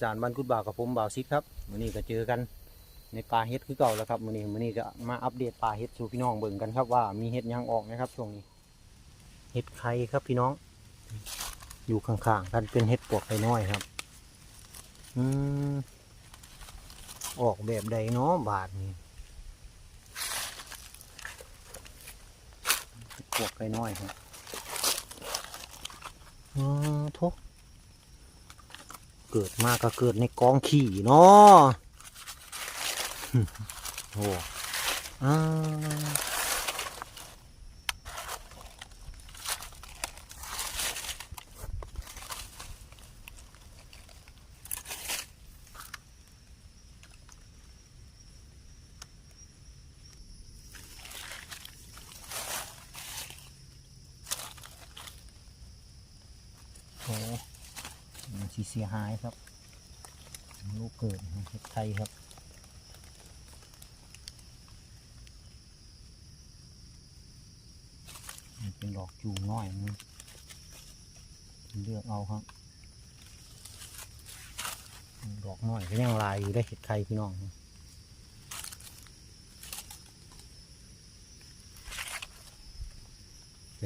สานบ้านกุดบ่าวกับผมบ่าวซิดครับมื้อนี้ก็เจอกันในป่าเฮ็ดคือเก่าแล้วครับมื้อนี้มื้อนี้ก็มาอัปเดตป่าเฮ็ดสู่พี่น้องเบิ่งกันครับว่ามีเฮ็ดยังออกนะครับช่วงนี้เฮ็ดไข่ครับพี่น้อง อยู่ข้างๆกันเป็นเฮ็ดปวกไข่น้อยครับ อืมออกแบบใดเนาะบาทนี้ปวกไข่น้อยครับอ๋อทุก เกิดมาก็เกิดในกองขี่เนาะโอ้อาโอ้ สิเสียหายครับลูกเกิดของเห็ดไทยครับเป็นดอกจูงน้อยมันเลือกเอาครับ ดอกน้อยก็ยังลายอยู่ได้เห็ดไทยพี่น้อง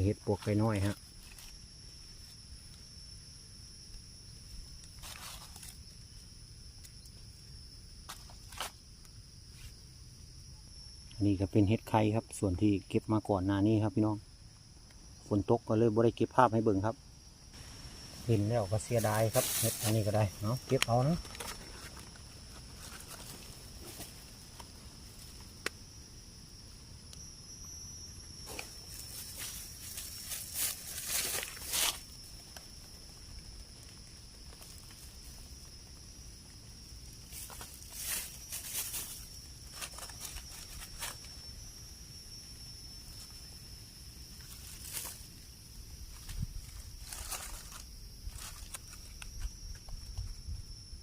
เห็ดปวกไปน้อยฮะ นี่ก็เป็นเห็ดไข่ครับ ส่วนที่เก็บมาก่อนหน้านี้ครับพี่น้องฝนตกก็เลยบ่ได้เก็บภาพให้เบิ่งครับเห็นแล้วก็เสียดายครับเห็ดอันนี้ก็ได้เนาะเก็บเอานะ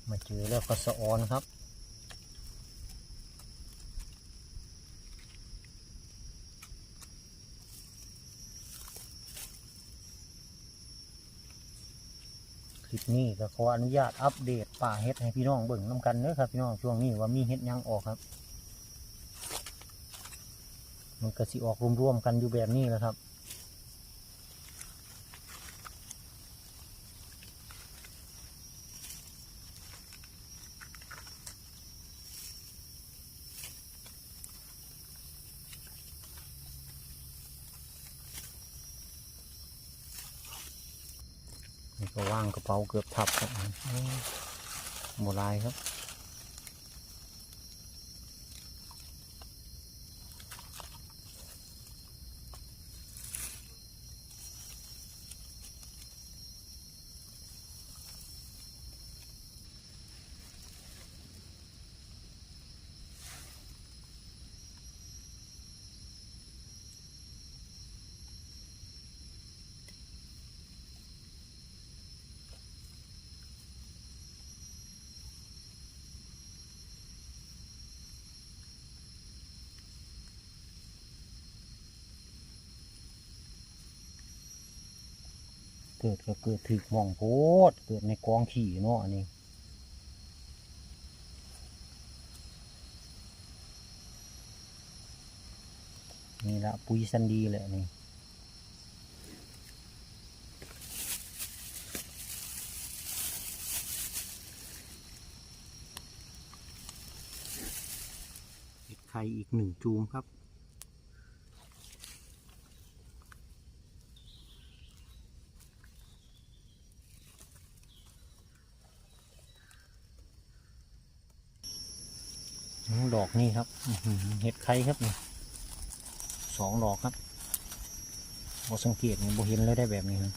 มาเจอแล้วก็สะออนครับ คลิปนี้ก็ขออนุญาตอัปเดตป่าเฮ็ดให้พี่น้องเบิ่งน้ำกันเด้อครับพี่น้องช่วงนี้ว่ามีเฮ็ดยังออกครับ มันก็สิออกรวมๆกันอยู่แบบนี้แหละครับ ว่างกระเป๋าเกือบทับครับโอ้โมลายครับ เกิดก็เกิดถึกมองโพดเกิดในกองขี่เนาะอันนี้นี่ละปุ๋ยซันดีแหละนี่เห็ดไข่อีกหนึ่งจูมครับ ดอกนี่ครับเห็ดไข่ครับนี่สองดอกครับบสังเกตนี่บเห็นเลยได้แบบนี้ครับ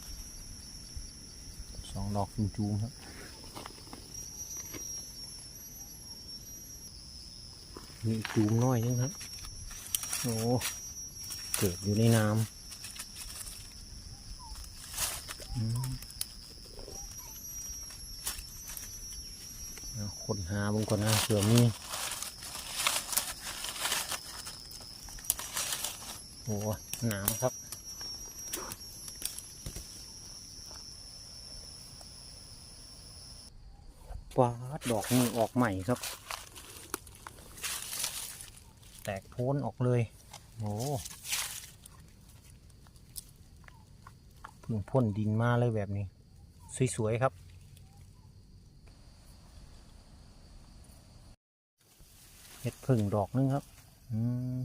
สองดอกจูมครับมีจูมน้อยนึงครับโอ้เกิดอยู่ในน้ำคนหาบางคนนะเผื่อมี โอ้หนาวครับปาดดอกนี่ออกใหม่ครับ แตกโพ้นออกเลยโอ้เพึ่งพ่นดินมาเลยแบบนี้ สวย ๆ ครับเห็ดพึ่งดอกนึงครับ อืม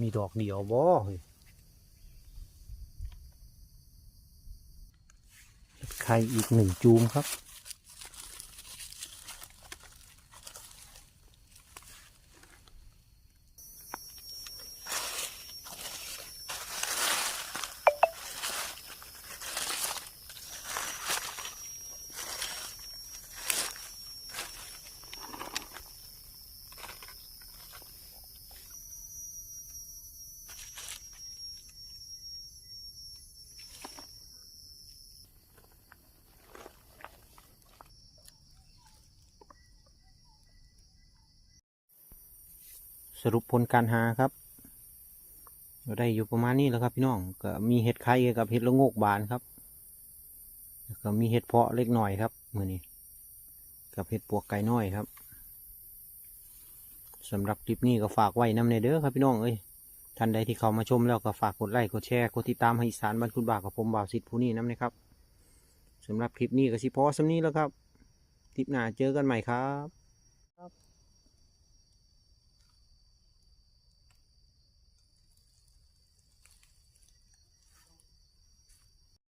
มีดอกเดียวบ่เฮ้ยไข่อีกหนึ่งจูมครับ รุปผลการหาครับก็ได้อยู่ประมาณนี้แล้วครับพี่น้องก็มีเห็ดไข่กับเห็ดละโงกบานครับแล้วก็มีเห็ดเพาะเล็กหน่อยครับมือนี้กับเห็ดปวกไก่น้อยครับสำหรับคลิปนี้ก็ฝากไว้น้ำในเด้อครับพี่น้องเอ้ยท่านใดที่เข้ามาชมแล้วก็ฝากกดไลค์กดแชร์กดติดตามให้อีสารบรรคุณบากกับผมบ่าวสิทธิ์ผู้นี้นำนะครับสำหรับคลิปนี้ก็สิพอสำนี้แล้วครับคลิปหน้าเจอกันใหม่ครับ